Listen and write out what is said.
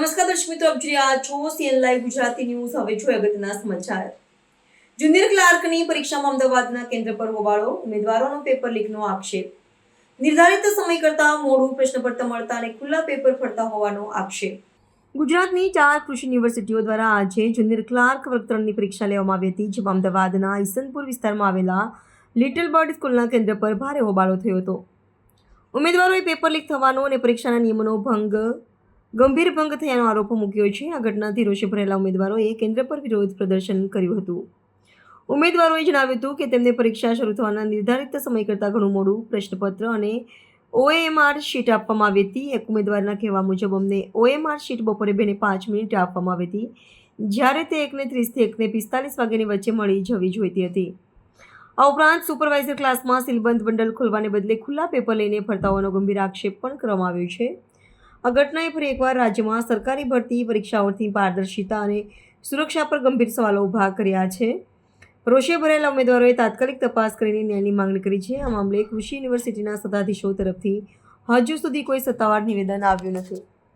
દર્શક મિત્રો, આપ જોઈ રહ્યા છો સીએન લાઈવ ગુજરાતી ન્યૂઝ. હવે જોઈએ અગત્યના સમાચાર. જુનિયર ક્લાર્કની પરીક્ષામાં અમદાવાદના કેન્દ્ર પર હોબાળો, ઉમેદવારોનો પેપર લીકનો આક્ષેપ. નિર્ધારિત સમય કરતાં મોડું પ્રશ્નપત્ર મળતા અને ખુલ્લા પેપર ફરતા હોવાનો આક્ષેપ. ગુજરાતની ચાર કૃષિ યુનિવર્સિટીઓ દ્વારા આજે જુનિયર ક્લાર્ક વર્ગ ત્રણની પરીક્ષા લેવામાં આવી હતી, જેમાં અમદાવાદના ઈસનપુર વિસ્તારમાં આવેલા લિટલ બર્ડ સ્કૂલના કેન્દ્ર પર ભારે હોબાળો થયો હતો. ઉમેદવારોએ પેપર લીક થવાનો અને પરીક્ષાના નિયમોનો ભંગ ગંભીર ભંગ થયાનો આરોપ મૂક્યો છે. આ ઘટનાથી રોષે ભરેલા ઉમેદવારોએ કેન્દ્ર પર વિરોધ પ્રદર્શન કર્યું હતું. ઉમેદવારોએ જણાવ્યું હતું કે તેમને પરીક્ષા શરૂ થવાના નિર્ધારિત સમય કરતાં ઘણું મોડું પ્રશ્નપત્ર અને ઓએમઆર શીટ આપવામાં આવી હતી. એક ઉમેદવારના કહેવા મુજબ અમને ઓએમઆર શીટ બપોરે બેને પાંચ મિનિટે આપવામાં આવી હતી, જ્યારે તે એકને ત્રીસથી એકને પિસ્તાલીસ વાગ્યાની વચ્ચે મળી જવી જોઈતી હતી. આ ઉપરાંત સુપરવાઇઝર ક્લાસમાં સીલબંધ બંડલ ખોલવાને બદલે ખુલ્લા પેપર લઈને ફરતા હોવાનો ગંભીર આક્ષેપ પણ કરવામાં આવ્યો છે. આ ઘટનાએ ફરી એકવાર રાજ્યમાં સરકારી ભરતી પરીક્ષાઓથી પારદર્શિતા અને સુરક્ષા પર ગંભીર સવાલો ઊભા કર્યા છે. રોષે ભરેલા ઉમેદવારોએ તાત્કાલિક તપાસ કરીને ન્યાયની માંગણી કરી છે. આ મામલે કૃષિ યુનિવર્સિટીના સત્તાધીશો તરફથી હજુ સુધી કોઈ સત્તાવાર નિવેદન આવ્યું નથી.